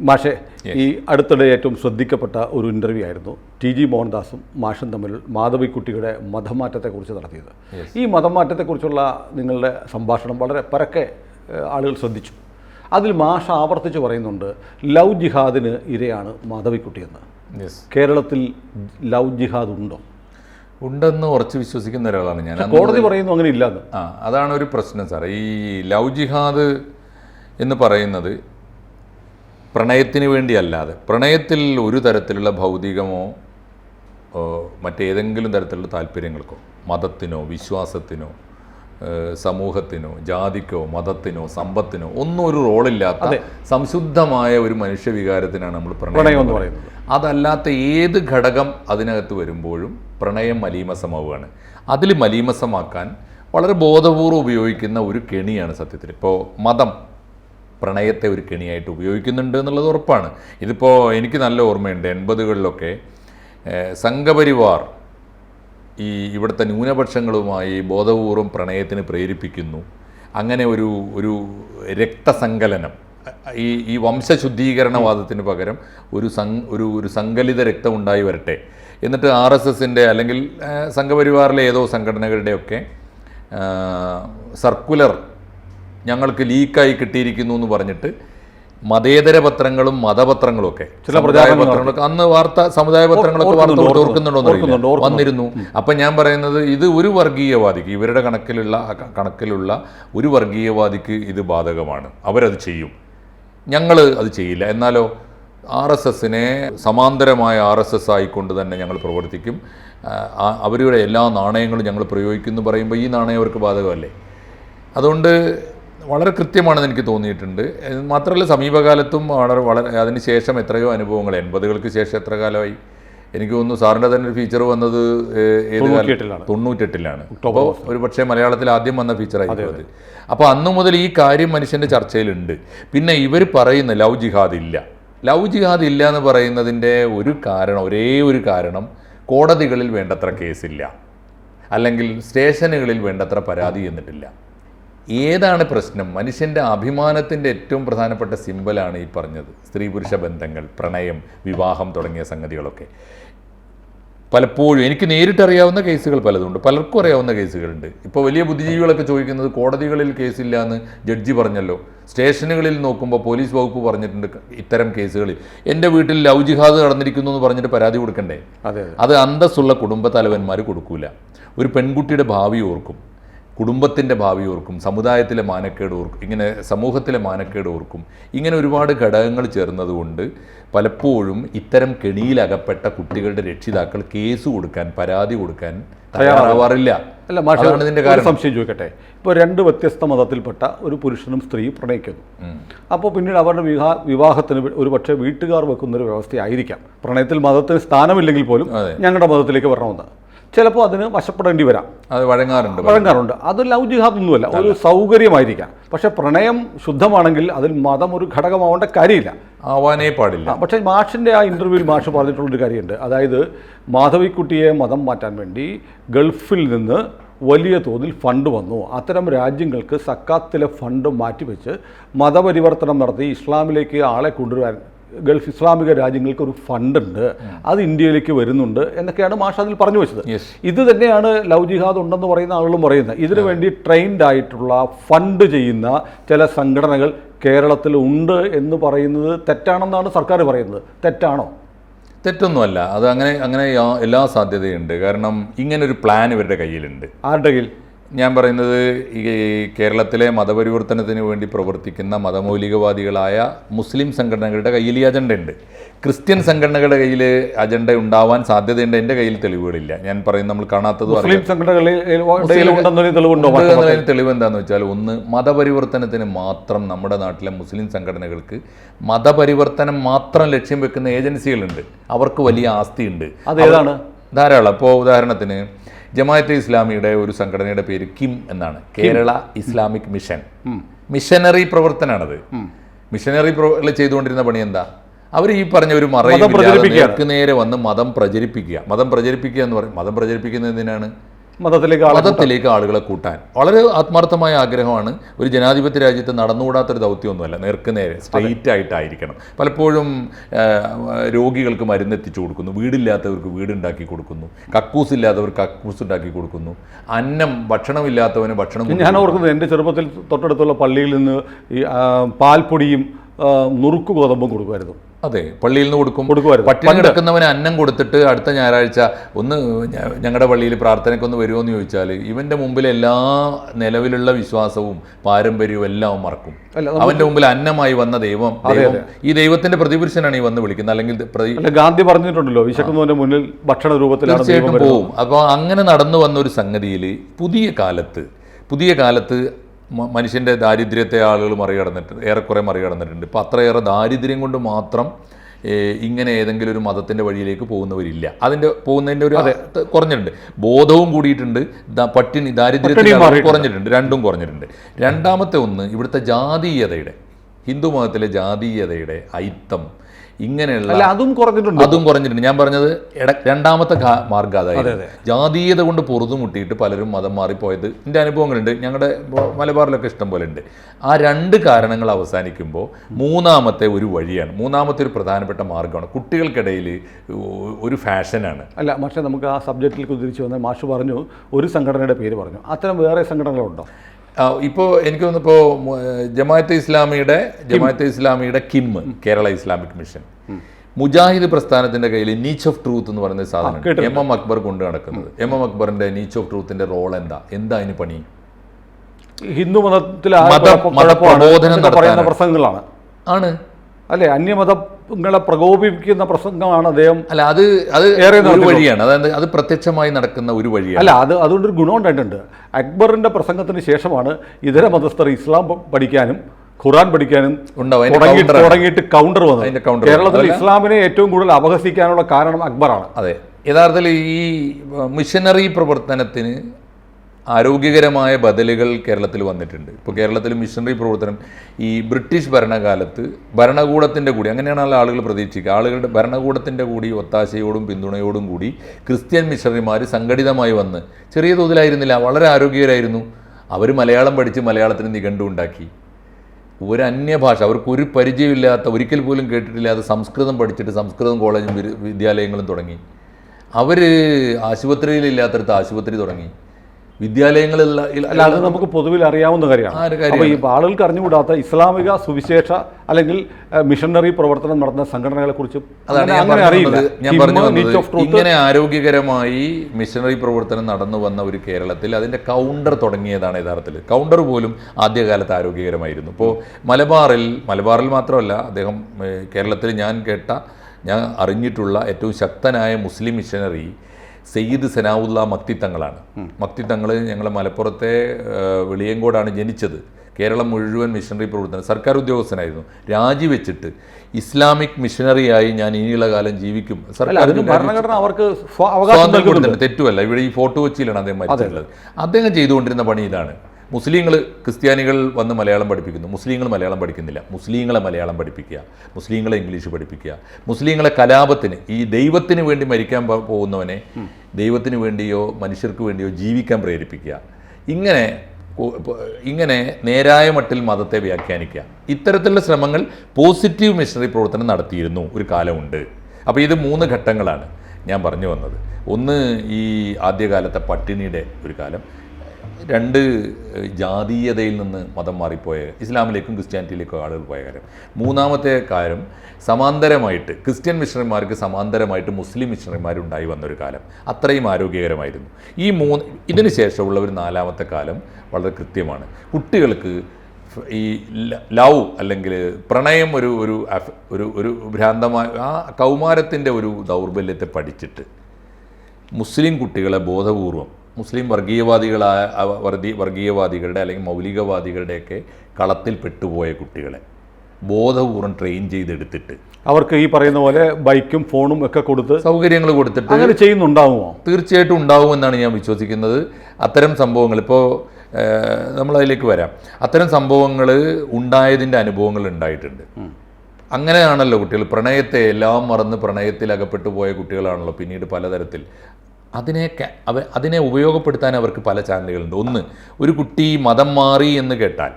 മാഷെ ഈ അടുത്തിടെ ഏറ്റവും ശ്രദ്ധിക്കപ്പെട്ട ഒരു ഇന്റർവ്യൂ ആയിരുന്നു ടി ജി മോഹൻദാസും മാഷും തമ്മിൽ മാധവിക്കുട്ടിയുടെ മതമാറ്റത്തെക്കുറിച്ച് നടത്തിയത്. ഈ മതമാറ്റത്തെക്കുറിച്ചുള്ള നിങ്ങളുടെ സംഭാഷണം വളരെ പരക്കെ ആളുകൾ ശ്രദ്ധിച്ചു. അതിൽ മാഷ ആവർത്തിച്ച് പറയുന്നുണ്ട് ലവ് ജിഹാദിന് ഇരയാണ് മാധവിക്കുട്ടിയെന്ന്. കേരളത്തിൽ ലവ് ജിഹാദ് ഉണ്ടോ? ഉണ്ടെന്ന് ഉറച്ച് വിശ്വസിക്കുന്ന ഒരാളാണ് ഞാൻ. കോടതി പറയുന്നു അങ്ങനെ ഇല്ലാന്ന്. ആ അതാണ് ഒരു പ്രശ്നം സാറേ. ഈ ലവ് ജിഹാദ് എന്ന് പറയുന്നത് പ്രണയത്തിന് വേണ്ടിയല്ലാതെ പ്രണയത്തിൽ ഒരു തരത്തിലുള്ള ഭൗതികമോ മറ്റേതെങ്കിലും തരത്തിലുള്ള താല്പര്യങ്ങൾക്കോ മതത്തിനോ വിശ്വാസത്തിനോ സമൂഹത്തിനോ ജാതിക്കോ മതത്തിനോ സമ്പത്തിനോ ഒന്നും ഒരു റോളില്ലാത്ത സംശുദ്ധമായ ഒരു മനുഷ്യവികാരത്തിനാണ് നമ്മൾ പ്രണയം എന്ന് പറയുന്നത്. അതല്ലാത്ത ഏത് ഘടകം അതിനകത്ത് വരുമ്പോഴും പ്രണയം മലീമസമാവുകയാണ്. അതിൽ മലീമസമാക്കാൻ വളരെ ബോധപൂർവം ഉപയോഗിക്കുന്ന ഒരു കെണിയാണ് സത്യത്തിൽ. ഇപ്പോൾ മതം. പ്രണയത്തെ ഒരു കെണിയായിട്ട് ഉപയോഗിക്കുന്നുണ്ട് എന്നുള്ളത് ഉറപ്പാണ്. ഇതിപ്പോൾ എനിക്ക് നല്ല ഓർമ്മയുണ്ട്. എൺപതുകളിലൊക്കെ സംഘപരിവാർ ഈ ഇവിടുത്തെ ന്യൂനപക്ഷങ്ങളുമായി ബോധപൂർവം പ്രണയത്തിന് പ്രേരിപ്പിക്കുന്നു. അങ്ങനെ ഒരു ഒരു രക്തസങ്കലനം ഈ ഈ വംശശുദ്ധീകരണവാദത്തിന് പകരം ഒരു സം ഒരു ഒരു സങ്കലിത രക്തം ഉണ്ടായി വരട്ടെ. എന്നിട്ട് ആർ എസ് എസിന്റെ അല്ലെങ്കിൽ സംഘപരിവാറിലെ ഏതോ സംഘടനകളുടെയൊക്കെ സർക്കുലർ ഞങ്ങൾക്ക് ലീക്കായി കിട്ടിയിരിക്കുന്നു എന്ന് പറഞ്ഞിട്ട് മതേതര പത്രങ്ങളും മതപത്രങ്ങളും ഒക്കെ ചില പത്രങ്ങളൊക്കെ അന്ന് വാർത്ത സമുദായ പത്രങ്ങളൊക്കെ വാർത്ത ഓർക്കുന്നുണ്ട്. വന്നിരുന്നു. അപ്പൊ ഞാൻ പറയുന്നത് ഇത് ഒരു വർഗീയവാദിക്ക് ഇവരുടെ കണക്കിലുള്ള കണക്കിലുള്ള ഒരു വർഗീയവാദിക്ക് ഇത് ബാധകമാണ്. അവരത് ചെയ്യും. ഞങ്ങൾ അത് ചെയ്യില്ല. എന്നാലോ ആർ എസ് എസിനെ സമാന്തരമായ ആർ എസ് എസ് ആയിക്കൊണ്ട് തന്നെ ഞങ്ങൾ പ്രവർത്തിക്കും. അവരുടെ എല്ലാ നാണയങ്ങളും ഞങ്ങൾ പ്രയോഗിക്കുന്നു പറയുമ്പോൾ ഈ നാണയം അവർക്ക് ബാധകമല്ലേ? അതുകൊണ്ട് വളരെ കൃത്യമാണെന്ന് എനിക്ക് തോന്നിയിട്ടുണ്ട്. മാത്രമല്ല സമീപകാലത്തും വളരെ വളരെ അതിന് ശേഷം എത്രയോ അനുഭവങ്ങൾ. എൺപതുകൾക്ക് ശേഷം എത്ര കാലമായി? എനിക്ക് തോന്നുന്നു സാറിന്റെ തന്നെ ഒരു ഫീച്ചർ വന്നത് ഏത്. തൊണ്ണൂറ്റെട്ടിലാണ്. അപ്പോൾ ഒരു പക്ഷേ മലയാളത്തിൽ ആദ്യം വന്ന ഫീച്ചറായിരുന്നു അപ്പോൾ അന്നു മുതൽ ഈ കാര്യം മനുഷ്യന്റെ ചർച്ചയിലുണ്ട്. പിന്നെ ഇവർ പറയുന്ന ലവ് ജിഹാദ് ഇല്ല. ലവ് ജിഹാദ് ഇല്ല എന്ന് പറയുന്നതിന്റെ ഒരു കാരണം ഒരേ ഒരു കാരണം കോടതികളിൽ വേണ്ടത്ര കേസില്ല. അല്ലെങ്കിൽ സ്റ്റേഷനുകളിൽ വേണ്ടത്ര പരാതി എന്നിട്ടില്ല. ഏതാണ് പ്രശ്നം? മനുഷ്യന്റെ അഭിമാനത്തിന്റെ ഏറ്റവും പ്രധാനപ്പെട്ട സിമ്പലാണ് ഈ പറഞ്ഞത്. സ്ത്രീ പുരുഷ ബന്ധങ്ങൾ പ്രണയം വിവാഹം തുടങ്ങിയ സംഗതികളൊക്കെ. പലപ്പോഴും എനിക്ക് നേരിട്ടറിയാവുന്ന കേസുകൾ പലതുണ്ട്. പലർക്കും അറിയാവുന്ന കേസുകളുണ്ട്. ഇപ്പോൾ വലിയ ബുദ്ധിജീവികളൊക്കെ ചോദിക്കുന്നത് കോടതികളിൽ കേസില്ല എന്ന് ജഡ്ജി പറഞ്ഞല്ലോ. സ്റ്റേഷനുകളിൽ നോക്കുമ്പോൾ പോലീസ് വകുപ്പ് പറഞ്ഞിട്ടുണ്ട് ഇത്തരം കേസുകളിൽ. എന്റെ വീട്ടിൽ ലവ് ജിഹാദ് നടന്നിരിക്കുന്നു എന്ന് പറഞ്ഞിട്ട് പരാതി കൊടുക്കണ്ടേ? അതെ അതെ. അത് അന്തസ്സുള്ള കുടുംബ തലവന്മാർ കൊടുക്കൂല. ഒരു പെൺകുട്ടിയുടെ ഭാവി ഓർക്കും. കുടുംബത്തിന്റെ ഭാവി ഓർക്കും സമുദായത്തിലെ മാനക്കേട് ഓർക്കും ഇങ്ങനെ സമൂഹത്തിലെ മാനക്കേട് ഓർക്കും. ഇങ്ങനെ ഒരുപാട് ഘടകങ്ങൾ ചേർന്നതുകൊണ്ട് പലപ്പോഴും ഇത്തരം കെണിയിലകപ്പെട്ട കുട്ടികളുടെ രക്ഷിതാക്കൾ കേസ് കൊടുക്കാൻ പരാതി കൊടുക്കാൻ തയ്യാറാവാറില്ല. അല്ല മാഷ സംശയം ചോദിക്കട്ടെ. ഇപ്പോൾ രണ്ട് വ്യത്യസ്ത മതത്തിൽപ്പെട്ട ഒരു പുരുഷനും സ്ത്രീയും പ്രണയിക്കുന്നു. അപ്പോൾ പിന്നീട് അവരുടെ വിവാഹ വിവാഹത്തിന് ഒരു പക്ഷേ വീട്ടുകാർ വെക്കുന്നൊരു വ്യവസ്ഥയായിരിക്കാം. പ്രണയത്തിൽ മതത്തിന് സ്ഥാനമില്ലെങ്കിൽ പോലും ഞങ്ങളുടെ മതത്തിലേക്ക് വരണമെന്ന്. ചിലപ്പോൾ അതിന് വശപ്പെടേണ്ടി വരാം. അത് വഴങ്ങാറുണ്ട്. വഴങ്ങാറുണ്ട്. അത് ലവ് ജിഹാദ് ഒന്നുമല്ല ഒരു സൗകര്യമായിരിക്കാം. പക്ഷേ പ്രണയം ശുദ്ധമാണെങ്കിൽ അതിൽ മതം ഒരു ഘടകമാവേണ്ട കാര്യമില്ല. ആവാനേ പാടില്ല. പക്ഷേ മാഷിന്റെ ആ ഇന്റർവ്യൂവിൽ മാഷ് പറഞ്ഞിട്ടുള്ളൊരു കാര്യമുണ്ട്. അതായത് മാധവിക്കുട്ടിയെ മതം മാറ്റാൻ വേണ്ടി ഗൾഫിൽ നിന്ന് വലിയ തോതിൽ ഫണ്ട് വന്നു. അത്തരം രാജ്യങ്ങൾക്ക് സക്കാത്തിലെ ഫണ്ട് മാറ്റിവെച്ച് മതപരിവർത്തനം നടത്തി ഇസ്ലാമിലേക്ക് ആളെ കൊണ്ടുവരാൻ ഗൾഫ് ഇസ്ലാമിക രാജ്യങ്ങൾക്ക് ഒരു ഫണ്ടുണ്ട് അത് ഇന്ത്യയിലേക്ക് വരുന്നുണ്ട് എന്നൊക്കെയാണ് മാഷാദിൽ അതിൽ പറഞ്ഞു വെച്ചത്. ഇത് തന്നെയാണ് ലവ് ജിഹാദ് ഉണ്ടെന്ന് പറയുന്ന ആളുകളും പറയുന്നത്. ഇതിനു വേണ്ടി ട്രെയിൻഡ് ആയിട്ടുള്ള ഫണ്ട് ചെയ്യുന്ന ചില സംഘടനകൾ കേരളത്തിൽ ഉണ്ട് എന്ന് പറയുന്നത് തെറ്റാണെന്നാണ് സർക്കാർ പറയുന്നത്. തെറ്റാണോ? തെറ്റൊന്നുമല്ല. അത് അങ്ങനെ അങ്ങനെ എല്ലാ സാധ്യതയുണ്ട്. കാരണം ഇങ്ങനൊരു പ്ലാൻ ഇവരുടെ കയ്യിലുണ്ട്. ആരുടെ കയ്യിൽ? ഞാൻ പറയുന്നത് ഈ കേരളത്തിലെ മതപരിവർത്തനത്തിന് വേണ്ടി പ്രവർത്തിക്കുന്ന മതമൗലികവാദികളായ മുസ്ലിം സംഘടനകളുടെ കയ്യിൽ ഈ അജണ്ട ഉണ്ട്. ക്രിസ്ത്യൻ സംഘടനകളുടെ കയ്യിൽ അജണ്ട ഉണ്ടാവാൻ സാധ്യതയുണ്ട്. എന്റെ കയ്യിൽ തെളിവുകളില്ല. ഞാൻ പറയുന്നത് നമ്മൾ കാണാത്തത് തെളിവ് എന്താണെന്ന് വെച്ചാൽ ഒന്ന് മതപരിവർത്തനത്തിന് മാത്രം നമ്മുടെ നാട്ടിലെ മുസ്ലിം സംഘടനകൾക്ക് മതപരിവർത്തനം മാത്രം ലക്ഷ്യം വെക്കുന്ന ഏജൻസികളുണ്ട്. അവർക്ക് വലിയ ആസ്തിയുണ്ട്. അതേതാണ് ധാരാളം. ഇപ്പോൾ ഉദാഹരണത്തിന് ജമാഅത്തെ ഇസ്ലാമിയുടെ ഒരു സംഘടനയുടെ പേര് കിം എന്നാണ്. Kerala Islamic mission. മിഷനറി പ്രവർത്തനമാണത് മിഷനറി ചെയ്തുകൊണ്ടിരുന്ന പണി എന്താ? അവർ ഈ പറഞ്ഞ ഒരു മറയിൽ. നേരെ വന്ന് മതം പ്രചരിപ്പിക്കുക. മതം പ്രചരിപ്പിക്കുക എന്ന് പറയും. മതം പ്രചരിപ്പിക്കുന്നത് എന്തിനാണ്? മതത്തിലേക്ക് മതത്തിലേക്ക് ആളുകളെ കൂട്ടാൻ. വളരെ ആത്മാർത്ഥമായ ആഗ്രഹമാണ്. ഒരു ജനാധിപത്യ രാജ്യത്ത് നടന്നുകൂടാത്തൊരു ദൗത്യമൊന്നുമല്ല. നേർക്ക് നേരെ സ്ട്രെയിറ്റ് ആയിട്ടായിരിക്കണം. പലപ്പോഴും രോഗികൾക്ക് മരുന്നെത്തിച്ചു കൊടുക്കുന്നു. വീടില്ലാത്തവർക്ക് വീടുണ്ടാക്കി കൊടുക്കുന്നു. കക്കൂസ് ഇല്ലാത്തവർക്ക് കക്കൂസ് ഉണ്ടാക്കി കൊടുക്കുന്നു. അന്നം ഭക്ഷണമില്ലാത്തവന് ഭക്ഷണം ഞാൻ ഓർക്കുന്നത് എന്റെ ചെറുപ്പത്തിൽ തൊട്ടടുത്തുള്ള പള്ളിയിൽ നിന്ന് ഈ പാൽപ്പൊടിയും നുറുക്ക് ഗോതമ്പും കൊടുക്കുമായിരുന്നു. അതെ പള്ളിയിൽ നിന്ന് കൊടുക്കും. പട്ടിണി കിടക്കുന്നവന് അന്നം കൊടുത്തിട്ട് അടുത്ത ഞായറാഴ്ച ഒന്ന് ഞങ്ങളുടെ പള്ളിയിൽ പ്രാർത്ഥനയ്ക്ക് ഒന്ന് വരുമോ എന്ന് ചോദിച്ചാൽ ഇവന്റെ മുമ്പിൽ എല്ലാ നിലവിലുള്ള വിശ്വാസവും പാരമ്പര്യവും എല്ലാം മറക്കും. അവന്റെ മുമ്പിൽ അന്നമായി വന്ന ദൈവം ദൈവം ഈ ദൈവത്തിന്റെ പ്രതിപുരുഷനാണ് ഈ വന്ന് വിളിക്കുന്നത്. അല്ലെങ്കിൽ ഗാന്ധി പറഞ്ഞിട്ടുണ്ടല്ലോ വിശക്കുന്നവന്റെ മുന്നിൽ ഭക്ഷണ രൂപത്തിൽ തീർച്ചയായിട്ടും പോവും. അപ്പോൾ അങ്ങനെ നടന്നു വന്ന ഒരു സംഗതിയിൽ പുതിയ കാലത്ത് പുതിയ കാലത്ത് മനുഷ്യന്റെ ദാരിദ്ര്യത്തെ ആളുകൾ മറികടന്നിട്ടുണ്ട് ഏറെക്കുറെ മറികടന്നിട്ടുണ്ട്. ഇപ്പോൾ അത്രയേറെ ദാരിദ്ര്യം കൊണ്ട് മാത്രം ഇങ്ങനെ ഏതെങ്കിലും ഒരു മതത്തിന്റെ വഴിയിലേക്ക് പോകുന്നവരില്ല. അതിന്റെ പോകുന്നതിന്റെ ഒരു കുറഞ്ഞിട്ടുണ്ട്. ബോധവും കൂടിയിട്ടുണ്ട് പട്ടിണി മാറിയിട്ടുണ്ട്. കുറഞ്ഞിട്ടുണ്ട് രണ്ടും കുറഞ്ഞിട്ടുണ്ട്. രണ്ടാമത്തെ ഒന്ന് ഇവിടുത്തെ ജാതീയതയുടെ ഹിന്ദു മതത്തിലെ ജാതീയതയുടെ ഐത്തം ഇങ്ങനെയുള്ള അല്ല അതും കുറഞ്ഞിട്ടുണ്ട്. അതും കുറഞ്ഞിട്ടുണ്ട്. ഞാൻ പറഞ്ഞത് ഇട- രണ്ടാമത്തെ മാർഗം അതായത് ജാതീയത കൊണ്ട് പൊറുതുമുട്ടിയിട്ട് പലരും മതം മാറിപ്പോയത് എന്റെ അനുഭവങ്ങളുണ്ട്. ഞങ്ങളുടെ മലബാറിലൊക്കെ ഇഷ്ടം പോലെ ഉണ്ട്. ആ രണ്ട് കാരണങ്ങൾ അവസാനിക്കുമ്പോൾ മൂന്നാമത്തെ ഒരു വഴിയാണ് മൂന്നാമത്തെ ഒരു പ്രധാനപ്പെട്ട മാർഗമാണ് കുട്ടികൾക്കിടയിൽ ഒരു ഫാഷനാണ്. അല്ല പക്ഷേ നമുക്ക് ആ സബ്ജക്റ്റിൽ കുതിരിച്ച് വന്നാൽ മാഷ് പറഞ്ഞു ഒരു സംഘടനയുടെ പേര് പറഞ്ഞു. അത്തരം വേറെ സംഘടനകളുണ്ടോ? ഇപ്പോൾ എനിക്ക് തോന്നുന്നിപ്പോൾ ജമാഅത്തെ ഇസ്ലാമിയുടെ ജമാഅത്തെ ഇസ്ലാമിയുടെ KIM Kerala Islamic mission. Mujahid പ്രസ്ഥാനത്തിന്റെ കയ്യിൽ നീച്ച് ഓഫ് ട്രൂത്ത് എന്ന് പറയുന്ന സാധനം എം എം അക്ബർ കൊണ്ട് നടക്കുന്നത്. എം എം അക്ബറിന്റെ നീച്ച് ഓഫ് ട്രൂത്തിന്റെ റോൾ എന്താ? എന്താ അതിന് പണി? ഹിന്ദു മതത്തിൽ മതപ്രബോധനം എന്നൊക്കെ പ്രസംഗങ്ങളാണ്. ആണ്. അല്ലെ? അന്യമതങ്ങളെ പ്രകോപിപ്പിക്കുന്ന പ്രസംഗമാണ് അദ്ദേഹം അല്ല അത് അത് ഏറെ ഒരു. വഴിയാണ്. അതായത് അത് പ്രത്യക്ഷമായി നടക്കുന്ന ഒരു വഴിയാണ്. അല്ല അത് അതുകൊണ്ടൊരു ഗുണം ഉണ്ടായിട്ടുണ്ട് അക്ബറിന്റെ പ്രസംഗത്തിന് ശേഷമാണ് ഇതര മതസ്ഥർ ഇസ്ലാം പഠിക്കാനും ഖുറാൻ പഠിക്കാനും തുടങ്ങിയിട്ട് കൗണ്ടർ വന്നു കേരളത്തിൽ ഇസ്ലാമിനെ ഏറ്റവും കൂടുതൽ അപഹസിക്കാനുള്ള കാരണം അക്ബറാണ്. അതെ. യഥാർത്ഥത്തിൽ ഈ മിഷനറി പ്രവർത്തനത്തിന് ആരോഗ്യകരമായ ബദലുകൾ കേരളത്തിൽ വന്നിട്ടുണ്ട്. ഇപ്പോൾ കേരളത്തിൽ മിഷനറി പ്രവർത്തനം ഈ ബ്രിട്ടീഷ് ഭരണകാലത്ത് ഭരണകൂടത്തിന്റെ കൂടി അങ്ങനെയാണല്ലോ ആളുകൾ പ്രതീക്ഷിക്കുക. ആളുകളുടെ ഭരണകൂടത്തിന്റെ കൂടി ഒത്താശയോടും പിന്തുണയോടും കൂടി ക്രിസ്ത്യൻ മിഷണറിമാർ സംഘടിതമായി വന്ന് ചെറിയ തോതിലായിരുന്നില്ല വളരെ ആരോഗ്യകരായിരുന്നു. അവർ മലയാളം പഠിച്ച് മലയാളത്തിന് നിഘണ്ടു ഉണ്ടാക്കി. ഒരു അന്യഭാഷ അവർക്ക് ഒരു പരിചയമില്ലാത്ത ഒരിക്കൽ പോലും കേട്ടിട്ടില്ലാത്ത സംസ്കൃതം പഠിച്ചിട്ട് സംസ്കൃതം കോളേജും വിദ്യാലയങ്ങളും തുടങ്ങി. അവർ ആശുപത്രിയിലില്ലാത്തടത്ത് ആശുപത്രി തുടങ്ങി. വിദ്യാലയങ്ങളിലുള്ള അല്ലാതെ അത് നമുക്ക് പൊതുവിൽ അറിയാവുന്ന കാര്യമാണ്. അപ്പോൾ ഈ ആളുകൾക്ക് അറിഞ്ഞുകൂടാത്ത ഇസ്ലാമിക സുവിശേഷ അല്ലെങ്കിൽ മിഷണറി പ്രവർത്തനം നടത്തുന്ന സംഘടനകളെ കുറിച്ച് അങ്ങനെ അറിയില്ല. ഞാൻ പറഞ്ഞു ഇങ്ങനെ ആരോഗ്യകരമായി മിഷണറി പ്രവർത്തനം നടന്നു വന്ന ഒരു കേരളത്തിൽ അതിന്റെ കൗണ്ടർ തുടങ്ങിയതാണ് യഥാർത്ഥത്തിൽ. കൗണ്ടർ പോലും ആദ്യകാലത്ത് ആരോഗ്യകരമായിരുന്നു. ഇപ്പോൾ മലബാറിൽ മലബാറിൽ മാത്രമല്ല അദ്ദേഹം കേരളത്തിൽ ഞാൻ കേട്ട ഞാൻ അറിഞ്ഞിട്ടുള്ള ഏറ്റവും ശക്തനായ മുസ്ലിം മിഷനറി സയ്യിദ് സനാവുല്ല മക്തി മക്തിത്തങ്ങൾ ഞങ്ങൾ മലപ്പുറത്തെ വെളിയങ്കോടാണ് ജനിച്ചത്. കേരളം മുഴുവൻ മിഷണറി പ്രവർത്തനം സർക്കാർ ഉദ്യോഗസ്ഥനായിരുന്നു. രാജിവെച്ചിട്ട് ഇസ്ലാമിക് മിഷണറിയായി ഞാൻ ഇനിയുള്ള കാലം ജീവിക്കും സർക്കാർ ഭരണഘടന അവർക്ക് സ്വാതന്ത്ര്യം കൊടുത്തിട്ടുണ്ട്. തെറ്റുമല്ല ഇവിടെ ഈ ഫോർട്ട് കൊച്ചിയിലാണ് അദ്ദേഹം മരിച്ചിട്ടുള്ളത്. അദ്ദേഹം ചെയ്തുകൊണ്ടിരുന്ന പണി ഇതാണ്. മുസ്ലിങ്ങൾ ക്രിസ്ത്യാനികൾ വന്ന് മലയാളം പഠിപ്പിക്കുന്നു. മുസ്ലിങ്ങൾ മലയാളം പഠിക്കുന്നില്ല. മുസ്ലിങ്ങളെ മലയാളം പഠിപ്പിക്കുക. മുസ്ലിങ്ങളെ ഇംഗ്ലീഷ് പഠിപ്പിക്കുക. മുസ്ലിങ്ങളെ കലാപത്തിന് ഈ ദൈവത്തിന് വേണ്ടി മരിക്കാൻ പോകുന്നവനെ ദൈവത്തിന് വേണ്ടിയോ മനുഷ്യർക്ക് വേണ്ടിയോ ജീവിക്കാൻ പ്രേരിപ്പിക്കുക. ഇങ്ങനെ ഇങ്ങനെ നേരായ മട്ടിൽ മതത്തെ വ്യാഖ്യാനിക്കുക. ഇത്തരത്തിലുള്ള ശ്രമങ്ങൾ പോസിറ്റീവ് മിഷണറി പ്രവർത്തനം നടത്തിയിരുന്നു ഒരു കാലമുണ്ട്. അപ്പോൾ ഇത് മൂന്ന് ഘട്ടങ്ങളാണ് ഞാൻ പറഞ്ഞു വന്നത്. ഒന്ന് ഈ ആദ്യകാലത്തെ പട്ടിണിയുടെ ഒരു കാലം രണ്ട് ജാതീയതയിൽ നിന്ന് മതം മാറിപ്പോയ ഇസ്ലാമിലേക്കും ക്രിസ്ത്യാനിറ്റിയിലേക്കും ആളുകൾ പോയ കാര്യം. മൂന്നാമത്തെ കാര്യം സമാന്തരമായിട്ട് ക്രിസ്ത്യൻ മിഷണറിമാർക്ക് സമാന്തരമായിട്ട് മുസ്ലിം മിഷണറിമാരുണ്ടായി വന്നൊരു കാലം. അത്രയും ആരോഗ്യകരമായിരുന്നു. ഈ മൂന്ന് ഇതിന് ശേഷമുള്ള ഒരു നാലാമത്തെ കാലം വളരെ കൃത്യമാണ്. കുട്ടികൾക്ക് ഈ ലവ് അല്ലെങ്കിൽ പ്രണയം ഒരു ഒരു ഒരു ഒരു ഭ്രാന്തമായ ആ കൗമാരത്തിന്റെ ഒരു ദൗർബല്യത്തെ പഠിച്ചിട്ട് മുസ്ലിം കുട്ടികളെ ബോധപൂർവം മുസ്ലിം വർഗീയവാദികളായ വർഗീ വർഗീയവാദികളുടെ അല്ലെങ്കിൽ മൗലികവാദികളുടെയൊക്കെ കളത്തിൽ പെട്ടുപോയ കുട്ടികളെ ബോധപൂർവം ട്രെയിൻ ചെയ്തെടുത്തിട്ട്. അവർക്ക് ഈ പറയുന്ന പോലെ ബൈക്കും ഫോണും ഒക്കെ കൊടുത്ത് സൗകര്യങ്ങൾ കൊടുത്തിട്ട് അങ്ങനെ ചെയ്യുന്നുണ്ടാവുമോ? തീർച്ചയായിട്ടും ഉണ്ടാവുമെന്നാണ് ഞാൻ വിശ്വസിക്കുന്നത്. അത്തരം സംഭവങ്ങൾ ഇപ്പോൾ നമ്മളതിലേക്ക് വരാം. അത്തരം സംഭവങ്ങൾ ഉണ്ടായതിന്റെ അനുഭവങ്ങൾ ഉണ്ടായിട്ടുണ്ട്. അങ്ങനെയാണല്ലോ കുട്ടികൾ പ്രണയത്തെ എല്ലാം മറന്ന് പ്രണയത്തിൽ അകപ്പെട്ടു പോയ കുട്ടികളാണല്ലോ പിന്നീട് പലതരത്തിൽ അതിനെ ക- അവ അതിനെ ഉപയോഗപ്പെടുത്താൻ അവർക്ക് പല ചാനലുകളുണ്ട്. ഒന്ന് ഒരു കുട്ടി മതം മാറി എന്ന് കേട്ടാൽ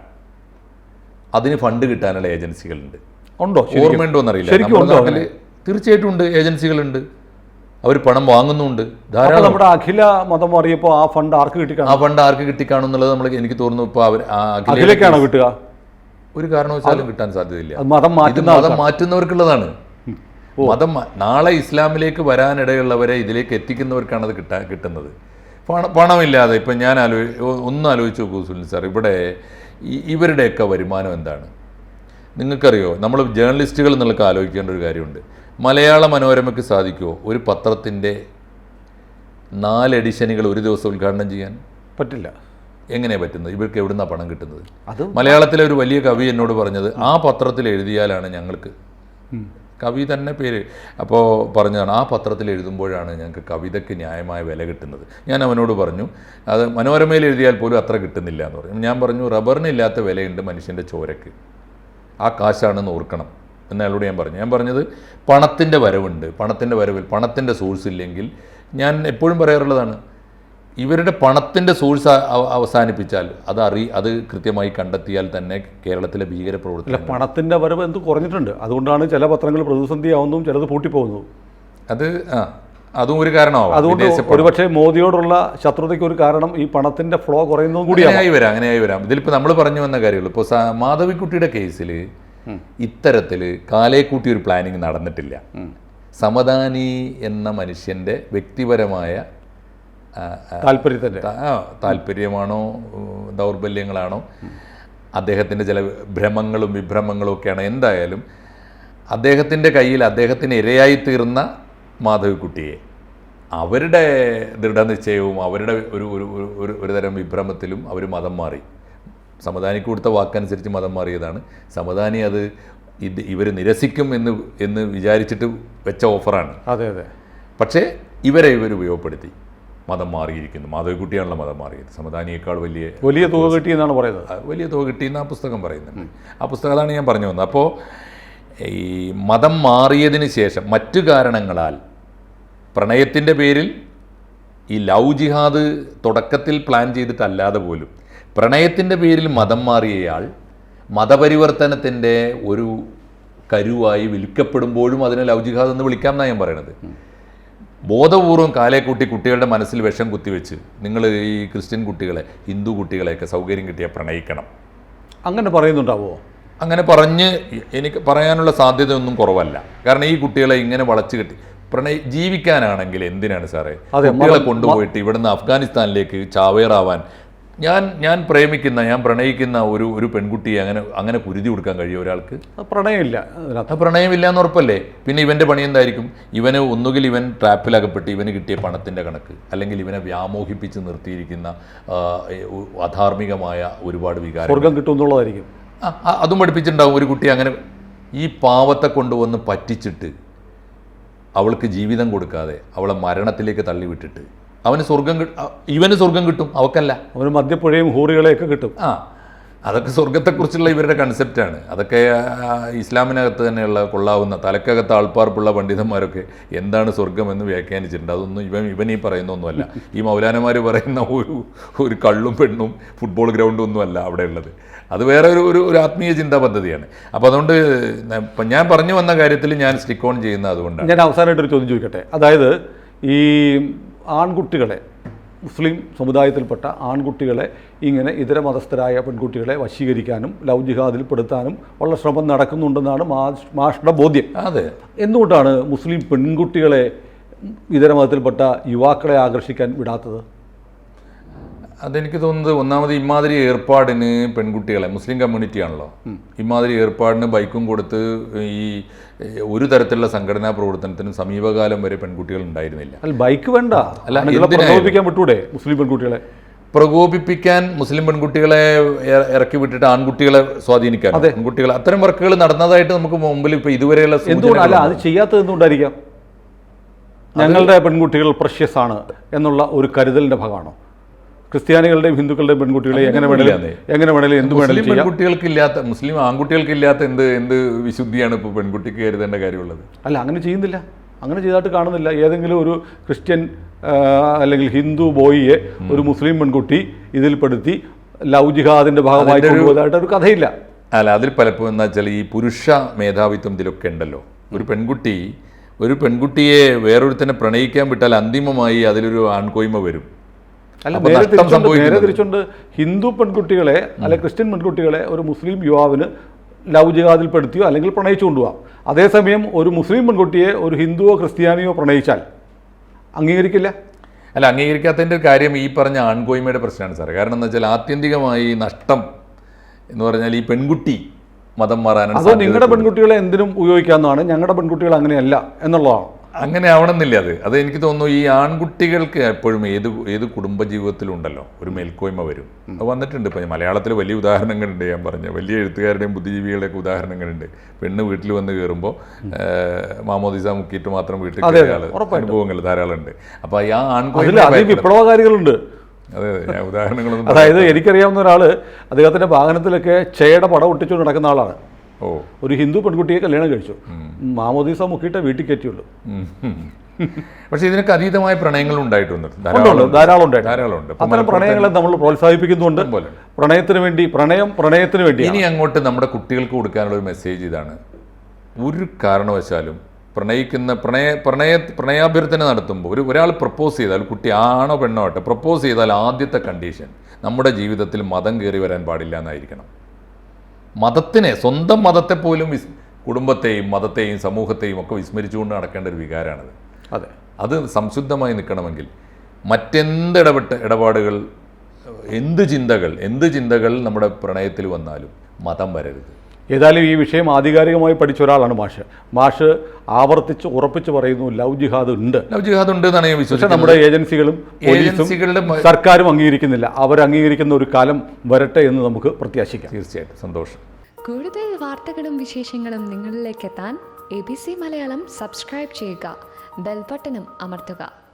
അതിന് ഫണ്ട് കിട്ടാനുള്ള ഏജൻസികളുണ്ട്. ഉണ്ടോ? ഓർമ്മയുണ്ടോ എന്നറിയില്ല തീർച്ചയായിട്ടും ഉണ്ട് ഏജൻസികളുണ്ട്. അവർ പണം വാങ്ങുന്നുണ്ട്. ധാരാളം. നമ്മുടെ അഖില മതം മാറിയപ്പോൾ ആ ഫണ്ട് ആർക്ക് കിട്ടി ആ ഫണ്ട് ആർക്ക് കിട്ടിക്കാണുന്നുള്ളത് നമ്മൾ എനിക്ക് തോന്നുന്നു ഇപ്പോൾ അവർ അഖിലേക്കാണോ കിട്ടുക? ഒരു കാരണവശാലും കിട്ടാൻ സാധ്യതയില്ല. മതം മാറ്റുന്നവർക്കുള്ളതാണ്. മതം നാളെ ഇസ്ലാമിലേക്ക് വരാനിടയുള്ളവരെ ഇതിലേക്ക് എത്തിക്കുന്നവർക്കാണ് അത് കിട്ടാൻ കിട്ടുന്നത്. പണ പണമില്ലാതെ ഇപ്പം ഞാൻ ആലോ ഒന്ന് ആലോചിച്ച് നോക്കൂ സുനിൽ സാർ. ഇവിടെ ഇവരുടെയൊക്കെ വരുമാനം എന്താണ്? നിങ്ങൾക്കറിയോ നമ്മൾ ജേർണലിസ്റ്റുകൾ നിങ്ങൾക്ക് ആലോചിക്കേണ്ട ഒരു കാര്യമുണ്ട്. മലയാള മനോരമയ്ക്ക് സാധിക്കുമോ ഒരു പത്രത്തിന്റെ നാല് എഡിഷനുകൾ ഒരു ദിവസം ഉദ്ഘാടനം ചെയ്യാൻ? പറ്റില്ല. എങ്ങനെയാണ് പറ്റുന്നത്? ഇവർക്ക് എവിടുന്നാണ് പണം കിട്ടുന്നത്? അത് മലയാളത്തിലെ ഒരു വലിയ കവി എന്നോട് പറഞ്ഞത് ആ പത്രത്തിൽ എഴുതിയാലാണ് ഞങ്ങൾക്ക് കവി തന്നെ പേര്. അപ്പോൾ പറഞ്ഞതാണ് ആ പത്രത്തിൽ എഴുതുമ്പോഴാണ് ഞങ്ങൾക്ക് കവിതയ്ക്ക് ന്യായമായ വില കിട്ടുന്നത്. ഞാൻ അവനോട് പറഞ്ഞു അത് മനോരമയിൽ എഴുതിയാൽ പോലും അത്ര കിട്ടുന്നില്ല എന്ന് പറഞ്ഞു. ഞാൻ പറഞ്ഞു റബ്ബറിന് ഇല്ലാത്ത വിലയുണ്ട് മനുഷ്യന്റെ ചോരക്ക് ആ കാശാണെന്ന് ഓർക്കണം. എന്നയാളോട് ഞാൻ പറഞ്ഞു. ഞാൻ പറഞ്ഞത് പണത്തിന്റെ വരവുണ്ട്. പണത്തിന്റെ വരവിൽ പണത്തിന്റെ സോഴ്സ് ഇല്ലെങ്കിൽ ഞാൻ എപ്പോഴും പറയാറുള്ളതാണ് ഇവരുടെ പണത്തിന്റെ സോഴ്സ് അവസാനിപ്പിച്ചാൽ അത് അറി അത് കൃത്യമായി കണ്ടെത്തിയാൽ തന്നെ കേരളത്തിലെ അല്ല ഭീകരപ്രവർത്തനം പണത്തിന്റെ വരവ് എന്ത് കുറഞ്ഞിട്ടുണ്ട്? അതുകൊണ്ടാണ് ചില പത്രങ്ങൾ പ്രതിസന്ധി ആവുന്നതും ചിലത് പൂട്ടിപ്പോകുന്നതും. അത് ആ അതും ഒരു കാരണമാവും. അതുകൊണ്ട് ഒരുപക്ഷെ മോദിയോടുള്ള ശത്രുതയ്ക്ക് ഒരു കാരണം ഈ പണത്തിന്റെ ഫ്ലോ കുറയുന്നതും കൂടി അങ്ങനെയായി വരാം അങ്ങനെയായി വരാം. ഇതിലിപ്പോൾ നമ്മൾ പറഞ്ഞു വന്ന കാര്യമുള്ളൂ. ഇപ്പോൾ മാധവിക്കുട്ടിയുടെ കേസിൽ ഇത്തരത്തിൽ കാലേക്കൂട്ടി ഒരു പ്ലാനിങ് നടന്നിട്ടില്ല. സമദാനി എന്ന മനുഷ്യന്റെ വ്യക്തിപരമായ താല്പര്യത്തിന്റെ. താല്പര്യമാണോ ദൗർബല്യങ്ങളാണോ? അദ്ദേഹത്തിന്റെ ചില ഭ്രമങ്ങളും വിഭ്രമങ്ങളും ഒക്കെയാണ്. എന്തായാലും അദ്ദേഹത്തിന്റെ കയ്യിൽ അദ്ദേഹത്തിന് ഇരയായി തീർന്ന മാധവിക്കുട്ടിയെ അവരുടെ ദൃഢനിശ്ചയവും അവരുടെ ഒരു ഒരു ഒരു- ഒരു ഒരു തരം വിഭ്രമത്തിലും അവർ മതം മാറി. സമദാനിക്ക് കൊടുത്ത വാക്കനുസരിച്ച് മതം മാറിയതാണ്. സമദാനി അത് ഇത് ഇവർ നിരസിക്കും എന്ന് എന്ന് വിചാരിച്ചിട്ട് വെച്ച ഓഫറാണ്. അതെ അതെ. പക്ഷേ ഇവരെ ഇവർ ഉപയോഗപ്പെടുത്തി. മതം മാറിയിരിക്കുന്നു. മാധവിക്കുട്ടിയാണല്ലോ മതം മാറിയത്. സമദാനിയേക്കാൾ വലിയ വലിയ തുക കിട്ടി എന്നാണ് പറയുന്നത്. വലിയ തുക കിട്ടിയെന്ന് ആ പുസ്തകം പറയുന്നുണ്ട് ആ പുസ്തകം അതാണ് ഞാൻ പറഞ്ഞു വന്നത്. അപ്പോൾ ഈ മതം മാറിയതിന് ശേഷം മറ്റു കാരണങ്ങളാൽ പ്രണയത്തിന്റെ പേരിൽ ഈ ലവ് ജിഹാദ് തുടക്കത്തിൽ പ്ലാൻ ചെയ്തിട്ടല്ലാതെ പോലും പ്രണയത്തിന്റെ പേരിൽ മതം മാറിയയാൾ മതപരിവർത്തനത്തിന്റെ ഒരു കരുവായി വിൽക്കപ്പെടുമ്പോഴും അതിനെ ലവ് ജിഹാദ് എന്ന് വിളിക്കാം എന്നാണ് ഞാൻ പറയണത്. ബോധപൂർവം കാലേക്കൂട്ടി കുട്ടികളുടെ മനസ്സിൽ വിഷം കുത്തിവെച്ച് നിങ്ങൾ ഈ ക്രിസ്ത്യൻ കുട്ടികളെ ഹിന്ദു കുട്ടികളെയൊക്കെ സൗകര്യം കിട്ടിയാൽ പ്രണയിക്കണം. അങ്ങനെ പറയുന്നുണ്ടാവോ? അങ്ങനെ പറഞ്ഞ് എനിക്ക് പറയാനുള്ള സാധ്യതയൊന്നും കുറവല്ല. കാരണം ഈ കുട്ടികളെ ഇങ്ങനെ വളച്ചു കെട്ടി പ്രണയി ജീവിക്കാനാണെങ്കിൽ എന്തിനാണ് സാറേ? കുട്ടികളെ കൊണ്ടുപോയിട്ട് ഇവിടുന്ന് അഫ്ഗാനിസ്ഥാനിലേക്ക് ചാവേറാവാൻ ഞാൻ ഞാൻ പ്രേമിക്കുന്ന ഞാൻ പ്രണയിക്കുന്ന ഒരു ഒരു പെൺകുട്ടിയെ അങ്ങനെ അങ്ങനെ കുരുതി കൊടുക്കാൻ കഴിയും ഒരാൾക്ക്? പ്രണയമില്ല. അതിനകത്ത് പ്രണയമില്ല എന്ന് ഉറപ്പല്ലേ? പിന്നെ ഇവന്റെ പണി എന്തായിരിക്കും? ഇവന് ഒന്നുകിൽ ഇവൻ ട്രാപ്പിലകപ്പെട്ട് ഇവന് കിട്ടിയ പണത്തിന്റെ കണക്ക് അല്ലെങ്കിൽ ഇവനെ വ്യാമോഹിപ്പിച്ച് നിർത്തിയിരിക്കുന്ന അധാർമികമായ ഒരുപാട് വികാരം സ്വർഗം കിട്ടുന്നുള്ളതായിരിക്കും അതും പഠിപ്പിച്ചിട്ടുണ്ടാവും ഒരു കുട്ടി അങ്ങനെ. ഈ പാവത്തെ കൊണ്ടുവന്ന് പറ്റിച്ചിട്ട് അവൾക്ക് ജീവിതം കൊടുക്കാതെ അവളെ മരണത്തിലേക്ക് തള്ളിവിട്ടിട്ട് അവന് സ്വർഗം കിട്ടും ഇവന് സ്വർഗം കിട്ടും അവക്കല്ല. അവന് മദ്യപ്പുഴയും ഹൂറികളെയൊക്കെ കിട്ടും. ആ അതൊക്കെ സ്വർഗത്തെക്കുറിച്ചുള്ള ഇവരുടെ കൺസെപ്റ്റാണ് അതൊക്കെ ഇസ്ലാമിനകത്ത് തന്നെയുള്ള കൊള്ളാവുന്ന തലക്കകത്ത് ആൾപ്പാർപ്പുള്ള പണ്ഡിതന്മാരൊക്കെ എന്താണ് സ്വർഗം എന്ന് വ്യാഖ്യാനിച്ചിട്ടുണ്ട്. അതൊന്നും ഇവൻ ഇവൻ ഈ പറയുന്നൊന്നുമല്ല. ഈ മൗലാനമാർ പറയുന്ന ഒരു ഒരു കള്ളും പെണ്ണും ഫുട്ബോൾ ഗ്രൗണ്ടും ഒന്നുമല്ല അവിടെ ഉള്ളത് അത് വേറെ ഒരു ഒരു ഒരു ആത്മീയ ചിന്താ പദ്ധതിയാണ്. അപ്പോൾ അതുകൊണ്ട് ഞാൻ പറഞ്ഞു വന്ന കാര്യത്തിൽ ഞാൻ സ്റ്റിക്ക് ഓൺ ചെയ്യുന്ന അതുകൊണ്ടാണ്. ഞാൻ അവസാനമായിട്ടൊരു ചോദ്യം ചോദിക്കട്ടെ. അതായത് ഈ ആൺകുട്ടികളെ മുസ്ലിം സമുദായത്തിൽപ്പെട്ട ആൺകുട്ടികളെ ഇങ്ങനെ ഇതര മതസ്ഥരായ പെൺകുട്ടികളെ വശീകരിക്കാനും ലവ് ജിഹാദിൽ പെടുത്താനും ഉള്ള ശ്രമം നടക്കുന്നുണ്ടെന്നാണ് മാഷ്ട ബോധ്യം. അതെ. എന്തുകൊണ്ടാണ് മുസ്ലിം പെൺകുട്ടികളെ ഇതര മതത്തിൽപ്പെട്ട യുവാക്കളെ ആകർഷിക്കാൻ വിടാത്തത്? അതെനിക്ക് തോന്നുന്നത് ഒന്നാമത് ഇമാതിരി ഏർപ്പാടിന് പെൺകുട്ടികളെ മുസ്ലിം കമ്മ്യൂണിറ്റി ആണല്ലോ. ഇമാതിരി ഏർപ്പാടിന് ബൈക്കും കൊടുത്ത് ഈ ഒരു തരത്തിലുള്ള സംഘടനാ പ്രവർത്തനത്തിനും സമീപകാലം വരെ പെൺകുട്ടികൾ ഉണ്ടായിരുന്നില്ല. ബൈക്ക് വേണ്ട. അല്ല, പ്രകോപിപ്പിക്കാൻ വിട്ടൂടെ മുസ്ലിം പെൺകുട്ടികളെ? പ്രകോപിപ്പിക്കാൻ മുസ്ലിം പെൺകുട്ടികളെ ഇറക്കി വിട്ടിട്ട് ആൺകുട്ടികളെ സ്വാധീനിക്കാൻ. പെൺകുട്ടികളെ അത്തരം വർക്കുകൾ നടന്നതായിട്ട് നമുക്ക് മുമ്പിൽ ഇപ്പൊ ഇതുവരെയുള്ള എന്തുകൊണ്ടല്ല അത് ചെയ്യാത്തത് എന്തുകൊണ്ടായിരിക്കാം? ഞങ്ങളുടെ പെൺകുട്ടികൾ പ്രഷ്യസ് ആണ് എന്നുള്ള ഒരു കരുതലിന്റെ ഭാഗമാണോ? ക്രിസ്ത്യാനികളുടെയും ഹിന്ദുക്കളുടെയും പെൺകുട്ടികളെ എങ്ങനെ വേണേലും. എങ്ങനെ വേണേലും എന്ത് വേണേലും പെൺകുട്ടികൾക്ക് ഇല്ലാത്ത മുസ്ലിം ആൺകുട്ടികൾക്ക് ഇല്ലാത്ത എന്ത് എന്ത് വിശുദ്ധിയാണ് ഇപ്പോൾ പെൺകുട്ടിക്ക് കരുതേണ്ട കാര്യമുള്ളത്? അല്ല അങ്ങനെ ചെയ്യുന്നില്ല. അങ്ങനെ ചെയ്തായിട്ട് കാണുന്നില്ല. ഏതെങ്കിലും ഒരു ക്രിസ്ത്യൻ അല്ലെങ്കിൽ ഹിന്ദു ബോയിയെ ഒരു മുസ്ലിം പെൺകുട്ടി ഇതിൽപ്പെടുത്തി ലവ് ജിഹാദിന്റെ ഭാഗമായി ഒരു- കൊണ്ടുപോയതായിട്ട് ഒരു കഥയില്ല. അല്ല അതിൽ പലപ്പോഴും എന്താ വെച്ചാൽ ഈ പുരുഷ മേധാവിത്വം ഇതിലൊക്കെ ഉണ്ടല്ലോ. ഒരു പെൺകുട്ടി ഒരു പെൺകുട്ടിയെ വേറൊരുത്തനെ പ്രണയിക്കാൻ വിട്ടാൽ അന്തിമമായി അതിലൊരു ആൺകോയ്മ വരും. അല്ല നേരെ തിരിച്ചുണ്ട് നേരെ തിരിച്ചുണ്ട് ഹിന്ദു പെൺകുട്ടികളെ അല്ലെ ക്രിസ്ത്യൻ പെൺകുട്ടികളെ ഒരു മുസ്ലിം യുവാവിന് ലവ് ജിഹാദിൽപ്പെടുത്തിയോ അല്ലെങ്കിൽ പ്രണയിച്ചു കൊണ്ടുപോകാം അതേസമയം ഒരു മുസ്ലിം പെൺകുട്ടിയെ ഒരു ഹിന്ദുവോ ക്രിസ്ത്യാനിയോ പ്രണയിച്ചാൽ അംഗീകരിക്കില്ല? അല്ല അംഗീകരിക്കാത്തതിന്റെ ഒരു കാര്യം ഈ പറഞ്ഞ ആൺകോയ്മയുടെ പ്രശ്നമാണ് സാർ കാരണം എന്താ വെച്ചാൽ ആത്യന്തികമായി നഷ്ടം എന്ന് പറഞ്ഞാൽ ഈ പെൺകുട്ടി മതം മാറാനാണ് അതോ നിങ്ങളുടെ പെൺകുട്ടികളെ എന്തിനും ഉപയോഗിക്കാവുന്നതാണ്? ഞങ്ങളുടെ പെൺകുട്ടികൾ അങ്ങനെയല്ല എന്നുള്ളതാണ്? അങ്ങനെ ആവണമെന്നില്ല അത്. അത് എനിക്ക് തോന്നുന്നു ഈ ആൺകുട്ടികൾക്ക് എപ്പോഴും ഏത് ഏത് കുടുംബ ജീവിതത്തിലും ഉണ്ടല്ലോ ഒരു മേൽക്കോയ്മ വരും. അത് വന്നിട്ടുണ്ട്. ഇപ്പം മലയാളത്തിൽ വലിയ ഉദാഹരണങ്ങളുണ്ട്. ഞാൻ പറഞ്ഞ വലിയ എഴുത്തുകാരുടെയും ബുദ്ധിജീവികളുടെയൊക്കെ ഉദാഹരണങ്ങളുണ്ട്. പെണ്ണ് വീട്ടിൽ വന്ന് കയറുമ്പോൾ മാമോദിസ മുക്കിയിട്ട് മാത്രം വീട്ടിൽ. അനുഭവങ്ങൾ ധാരാളം ഉണ്ട് അപ്പോൾ ആ ആൺകുട്ടികൾ വിപ്ലവകാരികളുണ്ട്. അതെ അതെ. ഞാൻ ഉദാഹരണങ്ങളൊന്നും അതായത് എനിക്കറിയാവുന്ന ഒരാൾ അദ്ദേഹത്തിന്റെ വാഹനത്തിലൊക്കെ ചേയുടെ പടം ഒട്ടിച്ചുകൊണ്ട് നടക്കുന്ന ആളാണ്. ഒരു ഹിന്ദു പെൺകുട്ടിയെ കല്യാണം കഴിച്ചു. മാമോദീസ മുക്കിയിട്ട് വീട്ടിൽ കയറ്റിയുള്ളൂ. പക്ഷേ ഇതിനൊക്കെ അതീതമായ പ്രണയങ്ങൾ ഉണ്ടായിട്ടുണ്ട്. ഉണ്ട്, ധാരാളം ഉണ്ട്. ധാരാളം ഉണ്ട് അത്തരം പ്രണയങ്ങളെ നമ്മൾ പ്രോത്സാഹിപ്പിക്കുന്നുണ്ട്. പ്രണയത്തിന് വേണ്ടി പ്രണയം പ്രണയത്തിന് വേണ്ടി ഇനി അങ്ങോട്ട് നമ്മുടെ കുട്ടികൾക്ക് കൊടുക്കാനുള്ള ഒരു മെസ്സേജ് ഇതാണ്. ഒരു കാരണവശാലും പ്രണയിക്കുന്ന പ്രണയ പ്രണയ പ്രണയാഭ്യർത്ഥന നടത്തുമ്പോൾ ഒരു ഒരാൾ പ്രപ്പോസ് ചെയ്താൽ കുട്ടി ആണോ പെണ്ണോ ആട്ടെ പ്രപ്പോസ് ചെയ്താൽ ആദ്യത്തെ കണ്ടീഷൻ നമ്മുടെ ജീവിതത്തിൽ മതം കയറി വരാൻ പാടില്ല എന്നായിരിക്കണം. മതത്തിനെ സ്വന്തം മതത്തെ പോലും വിസ് കുടുംബത്തെയും മതത്തെയും സമൂഹത്തെയും ഒക്കെ വിസ്മരിച്ചുകൊണ്ട് നടക്കേണ്ട ഒരു വികാരമാണത് അതെ. അത് സംശുദ്ധമായി നിൽക്കണമെങ്കിൽ മറ്റെന്ത് ഇടപെട്ട ഇടപാടുകൾ എന്ത് ചിന്തകൾ എന്ത് ചിന്തകൾ നമ്മുടെ പ്രണയത്തിൽ വന്നാലും മതം വരരുത്. ഏതായാലും ഈ വിഷയം ആധികാരികമായി പഠിച്ച ഒരാളാണ് മാഷ്. മാഷ് ആവർത്തിച്ച് ഉറപ്പിച്ച് പറയുന്നു ലവ് ജിഹാദ് ഉണ്ട്. ലവ് ജിഹാദ് ഉണ്ട് എന്നാണ് ഞാൻ വിശ്വസിച്ചത് നമ്മുടെ ഏജൻസികളും ഏജൻസികളും സർക്കാരും അംഗീകരിക്കുന്നില്ല. അവർ അംഗീകരിക്കുന്ന ഒരു കാലം വരട്ടെ എന്ന് നമുക്ക് പ്രത്യാശിക്കാം. തീർച്ചയായിട്ടും. സന്തോഷം. കൂടുതൽ വാർത്തകളും വിശേഷങ്ങളും നിങ്ങളിലേക്ക് എത്താൻ A B C Malayalam subscribe ചെയ്യുക. ബെൽബട്ടനും അമർത്തുക.